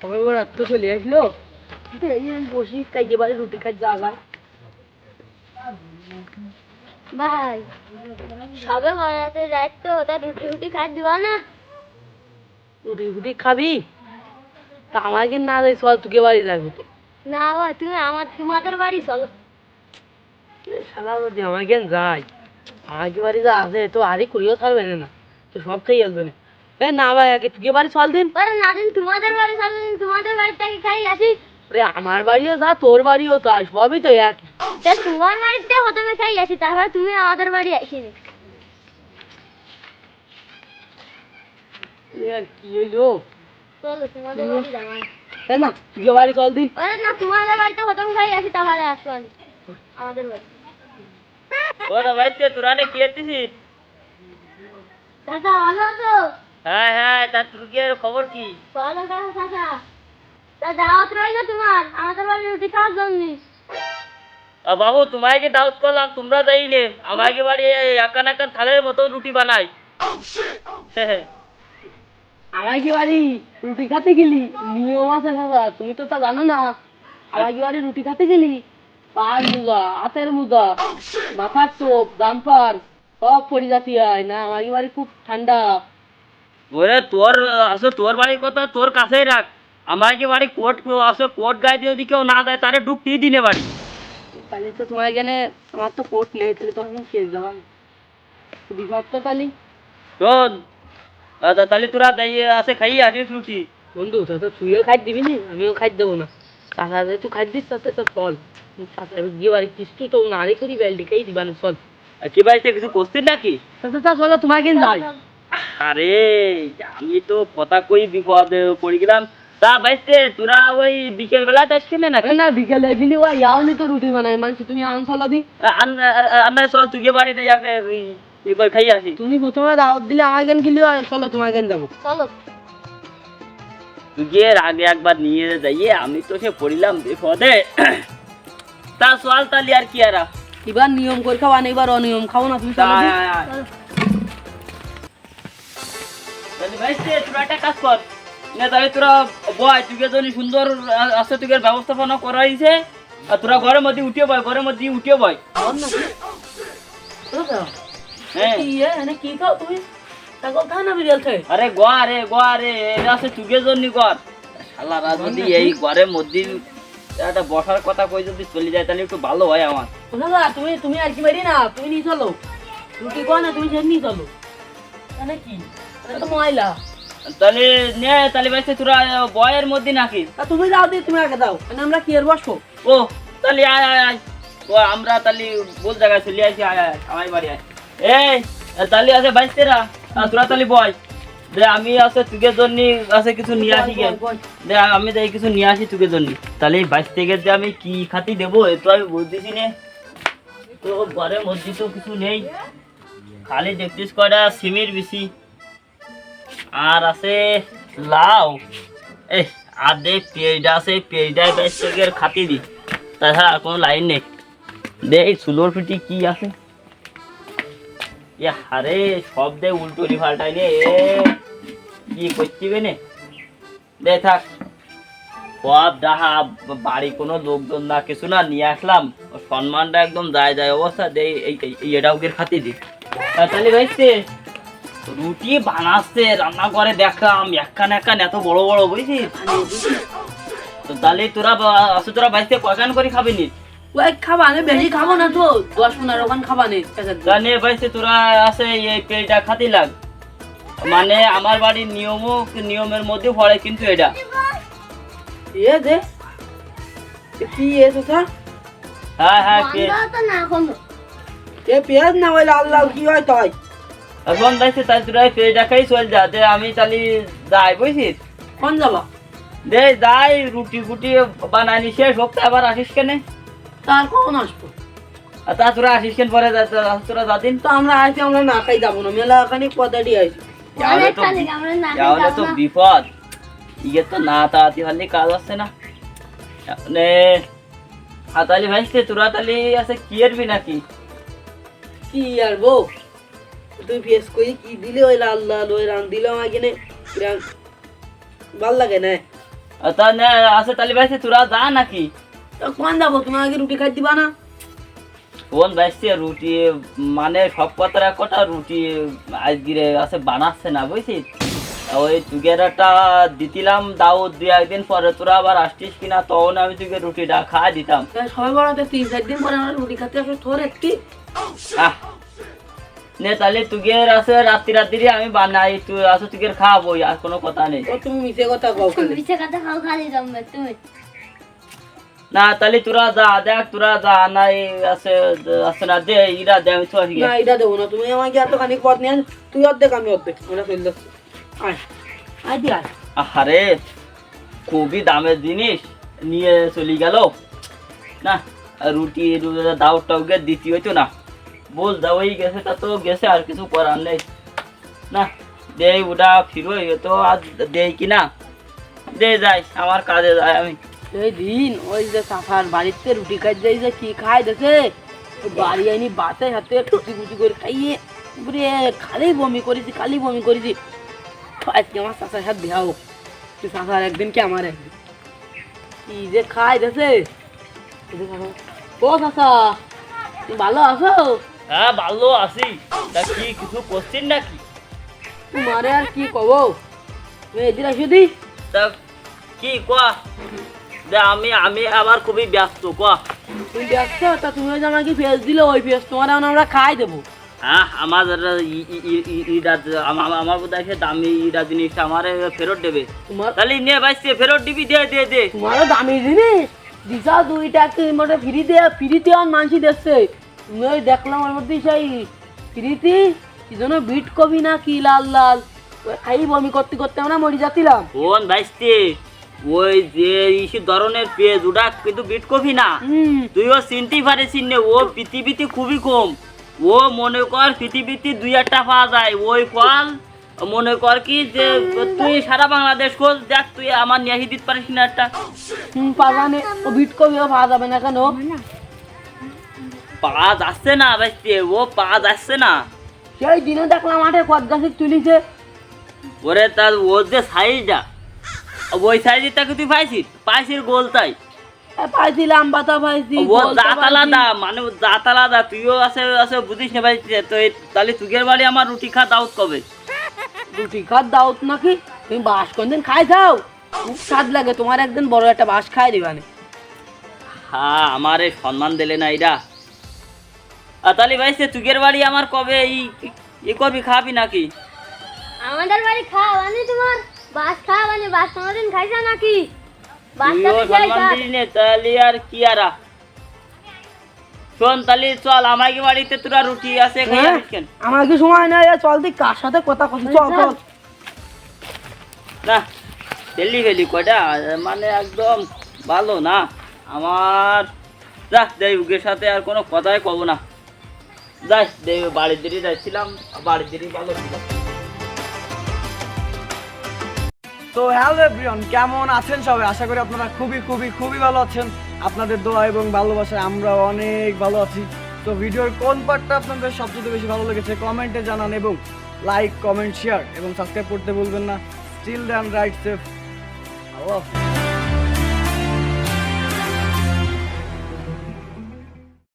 সবাই রাত তো চলে আসলো। এই আমি বসি খাইতে পারি রুটি খাই জায়গায় ভাই সবে ঘরে যাই তো তা রুটি রুটি খাই দিবা না? রুটি খাবি? তা আমাকে না দেয় চল তোকে বাড়ি যাবি। না ভাই তুমি আমার তোমাদের বাড়ি চলো। শালা যদি আমাকে যাই আমাকে বাড়ি যা আছে তো আরে করিও থাকবে না তো সব খেয়ে আসবে না। এ না ভাই আগে তোকে বাড়ি চল দিন। আরে না দিন তোমাদের বাড়ি চলো তোমাদের বাড়ি থেকে খাই আসি। আরে আমার বাড়িও যা তোর বাড়িও তো তা সবই তো এক। তা তোমার বাড়িতে প্রথমে খাই আসি তারপর তুমি আমাদের বাড়ি আসিনি। আর কি হইল? চলো তোমাদের বাড়ি যাব না তোকে বাড়ি চল দিন। আরে না তোমাদের বাড়িতে প্রথম খাই আসি তারপরে আসব আমাদের বাড়ি। ওরা ভাইতে তোরা নে কি দাদা ভালো আছো হ্যাঁ হ্যাঁ তা তুর্গের খবর কি? ভালো কাকা কাকা তা দাওয়াত রইল তোমার। আমাদের বাড়ি রুটি খাওয়ার জন্য বাবু তোমাকে দাওয়াত করলাম তোমরা যাইলে আমাকে বাড়ি একান একান থালের মতো রুটি বানাই। আমাকে বাড়ি রুটি খেতে গেলি নিয়ম আছে দাদা তুমি তো তা জানো না। আমাকে বাড়ি রুটি খেতে গেলি পায়ের মুদা হাতের মুদা মাথার টোপ জাম্পার সব পরিজাতি হয় না? আমাকে বাড়ি খুব ঠান্ডা। ওরে তোর আসো তোর বাড়ির কথা তোর কাছেই রাখ আমাকে বাড়ি কোট আসো কোট গায়ে দিয়ে যদি কেউ না দেয় তারে ঢুকতেই দিনে বাড়ি তাহলে তো তোমার এখানে আমার তো কোট নেই তাহলে তো আমি খেয়ে যাবাম বিপদ তো তাহলে শোন আ, তা- তাহলে তোরা যাই আছে খাই আসিস রুটি বন্ধু তা তো তুইও খাই দিবি নি আমিও খাই দেবো না চাচা যে তুই খাই দিস তাতে তো চল চাচা গিয়ে বাড়ি কিছু তো না রে করি বেলটি খাই দিবা না চল আর কি বাড়িতে কিছু করছিস নাকি চাচা তা চলো তোমার কেন যাই আরে আমি তো কথা কই বিপদ পড়ে গেলাম তা বাইতে তোরা ওই বিকেল বেলা আসছিলে না না বিকেলে দিলি ওই ইয়াওনি তো রুটি বানাই মানছি তুমি আন চলো দি। আমরা চল তুই বাড়িতে যাকে এবার খাই আসি। তুমি প্রথমে দাওয়াত দিলে আমার কেন গেলি চলো তোমার কেন যাব চলো। তুই এর আগে একবার নিয়ে যাইয়ে আমি তো সে পড়িলাম বিপদে। তা চল তালি আর কি আর? এবার নিয়ম করে খাওয়া এবার অনিয়ম খাও না তুমি তোরা একটা কাজ কর। না তাহলে তোরা বয় তুই যদি সুন্দর আছে তুই ব্যবস্থাপনা করা হয়েছে আর তোরা ঘরের মধ্যে উঠে বয় ঘরের মধ্যে উঠে বয়। হ্যাঁ। কি খাও তুমি? আরে আছে তুগের জন্য এই ঘরের মধ্যে একটা বসার কথা কই যদি চলে যায় তাহলে একটু ভালো হয় আমার। তুমি তুমি আর কি বাড়ি না তুমি নিয়ে চলো। রুটি কো না তুমি সেটা নিয়ে চলো। মানে কি? তো ময়লা। তাহলে নে তাহলে তোরা বয়ের মধ্যে নাকি। তা তুমি দি তুমি আগে দাও মানে আমরা কি আর বসবো? ও তাহলে আয় আয় আয়। ও আমরা তাহলে বল জায়গায় চলে আসি আয় আয় আমার বাড়ি আয়। এই তাহলে আছে তেরা তাহলে বয়। দে আমি আছে তুগের জন্য আছে কিছু নিয়ে আসি গে। দে আমি কিছু নিয়ে আসি তুগের জন্য। তাহলে বাইশ থেকে যে আমি কি খাতি দেবো এ তো আমি বুঝতেছি নে। তো ঘরের মধ্যে তো কিছু নেই। খালি দেখতিস কয়টা সিমের বেশি আর আছে লাউ। এই, আর দে পেঁয়াজটা আছে পেঁয়াজটায় বাইশ থেকে খাতি দি তাছাড়া আর কোনো লাইন নেই। দে, এই সুলোর পিটি কি আছে? হারে, সব দে উল্টো রিভালটাই নে। এ, কি করছিবে নে? দে থাক। সব ডাহা বাড়ি কোনো লোকজন না কিছু না নিয়ে আসলাম সম্মানটা একদম যায় যায় অবস্থা। দে, এই, এই- এই এটা খাতি দি তাহলে ভাইছে রুটি বানাচ্ছে? রান্না করে দেখলাম একখান একখান এত বড় বড় বুঝছিস? তো তাহলে তোরা আসলে তোরা বাড়িতে কয়খান করে খাবি নি? ওই খাবা নে বেশি খাব না তো দশ পনেরো খান খাবা নে জানে বাড়িতে তোরা আছে এই পেটা খাতি লাগ। মানে আমার বাড়ির নিয়মও নিয়মের মধ্যে পড়ে কিন্তু এটা। এ দে। কি এ চাচা হ্যাঁ হ্যাঁ পেঁয়াজ। না ওই লাল লাল কি হয় তাই? এখন দেখছি তাই তোরা পেটা খাই চল যা। দে আমি তাহলে যাই বুঝছিস? কোন যাবা দে যাই রুটি ফুটি বানানি শেষ হোক তো আবার আসিস কেনে? তার কখন আসব? আর তা তোরা আসিস কেন পরে যা- যা- তোরা যাদিন তো আমরা আইছি আমরা না খাই যাব না মেলা খানি পদাটি আইছি। তাহলে তো। বিপদ। ইয়ে তো না তাড়াতাড়ি হলে কাজ আসছে না। মানে হাতালি ভাইছে তোরা তালি আছে কি এরবি নাকি? কি আর বউ তুই ফেস কই কি দিলে ওই লাল লাল ওই রান দিলে আমাকে নে ভালো লাগে না। তা নে আছে তালি বাইছে তোরা যা নাকি। কোন যাব? তুমি আগে রুটি খাই দিবা না? কোন বাইছে রুটি মানে সব কথার এক কটা রুটি আজকে আছে বানাচ্ছে না বুঝছিস? ওই তুগেরাটা দিতিলাম দাও দুই একদিন পরে তোরা আবার আসছিস কিনা তখন আমি তোকে রুটিটা খাওয়া দিতাম। সবাই বড়তে তিন চার দিন পরে আমরা রুটি খাতে আসো তোর একটি? আহ নে তাহলে তুগের আছে রাত্রি রাত্রি আমি বানাই তুই তুগের খাওয়াবো আর কোনো কথা নেই। ও তুমি মিশে কথা কও মিছে কথা খাও খালি জমবে তুমি। না তাহলে তোরা যা দেখ তোরা যা নাই আছে আছে না দে ইরা দে আমি তো আজকে না এটা দেবো না তুমি আমাকে এত খানিক পথ নিয়ে তুই অর্ধেক আমি অর্ধেক আমরা চলে যাচ্ছি। আয় আয় দি আয়। আরে খুবই দামের জিনিস নিয়ে চলে গেল। না রুটি দাও টাউকে দিতে হইতো না। বল দাও গেছে, তা তো গেছে, আর কিছু করার নেই। না দে ওটা ফিরো তো আজ দেই কি না দে যাই, আমার কাজে যাই আমি। এই দিন, ওই যে সাফার বাড়িতে রুটি খাই যাই যে কি খাই দেখে? বাড়ি আইনি বাতে হাতে কুচি কুচি করে খাইয়ে পুরে খালি বমি করেছি, খালি বমি করেছি। আজকে আমার চাষার সাথে দেওয়া হোক। চাষার একদিন কি আমার একদিন? কি যে খাই দেখে? ও চাষা, তুমি ভালো আছো? হ্যাঁ ভালো আছি। তা কি কিছু করছিস নাকি? তোমারে আর কি কব? এদিন তা কি কোয়া? যে আমি আমি আবার খুবই ব্যস্ত কোয়া? তুমি ব্যস্ত? তা তুমি যে আমাকে ফেস দিলে ওই ফেস তোমার এখন আমরা খাই দেবো। হ্যাঁ আমার আমার দামি ইটা জিনিসটা আমার ফেরত দেবে। তাহলে নিয়ে বাইসে ফেরত দিবি দে দে দে। তোমারও দামি জিনিস। দিশা দুইটা মোটে ফ্রি দিয়ে মানসি দিচ্ছে তুমি ওই দেখলাম ওর মধ্যে সেই ফ্রিতে কি যেন বিট কবি না কি লাল লাল। ওই খাই বমি করতে করতে আমরা মরি যাচ্ছিলাম কোন বাইসতে ওই যে ইসি ধরনের পেজ ওটা কিন্তু বিট কফি না। হুম। তুইও চিনতে পারিস নে ও পৃথিবীতে খুবই কম। ও মনে কর পৃথিবীতে দুই একটা পাওয়া যায়। ওই ফল মনে কর কি যে তুই সারা বাংলাদেশ খোঁজ দেখ তুই আমার নিয়ে দিতে পারিস না একটা। ও বিট কবিও পাওয়া যাবে না কেন? পা যাচ্ছে না ও পা যাচ্ছে না। সেই দিনে দেখলাম মাঠে কদ গাছে তুলিছে। ওরে তার ওর যে সাইজটা ওই তুই পাইছিস? পাইছিস গোল তাই পাইছি ও জাত আলাদা মানে জাত আলাদা তুইও আছে আছে বুঝিস না ভাই তো এই- তাহলে তুগের বাড়ি আমার রুটি খা দাউত কবে? রুটি খাত দাওত নাকি? তুমি বাস কোনদিন খাই খাও খুব স্বাদ লাগে তোমার একদিন বড় একটা বাস খাই দিবানে। হ্যাঁ আমার এই সম্মান দিলে না এরা তাহলে ভাই সে তুগের বাড়ি আমার কবে এই ই করবি খাবি নাকি? আমাদের বাড়ি খাওয়া মানে তোমার। বাস খাওয়া মানে বাস কোনোদিন খাইছা নাকি? তাহলে আর কি আরা? শোন তাহলে চল আমাকে বাড়িতে তোরা রুটি আছে খাই হ্যাঁ? আমার কি সময় নাই এ চল তুই কার সাথে কথা কথা চল চল। না দিল্লি গেলি কয়টা? মানে একদম ভালো না আমার। যা দেবুকের সাথে আর কোনো কথাই কব না। যাই বাড়ির দিকে যাচ্ছিলাম বাড়ির দিকে ভালো ছিল। তো হ্যালো এভরিওয়ান, কেমন আছেন সবাই? আশা করি আপনারা খুবই খুবই খুবই ভালো আছেন। আপনাদের দোয়া এবং ভালোবাসায় আমরা অনেক ভালো আছি। তো ভিডিওর কোন পার্টটা আপনাদের সবচেয়ে বেশি ভালো লেগেছে কমেন্টে জানান এবং লাইক কমেন্ট শেয়ার এবং সাবস্ক্রাইব করতে ভুলবেন না। Still then right safe Allah.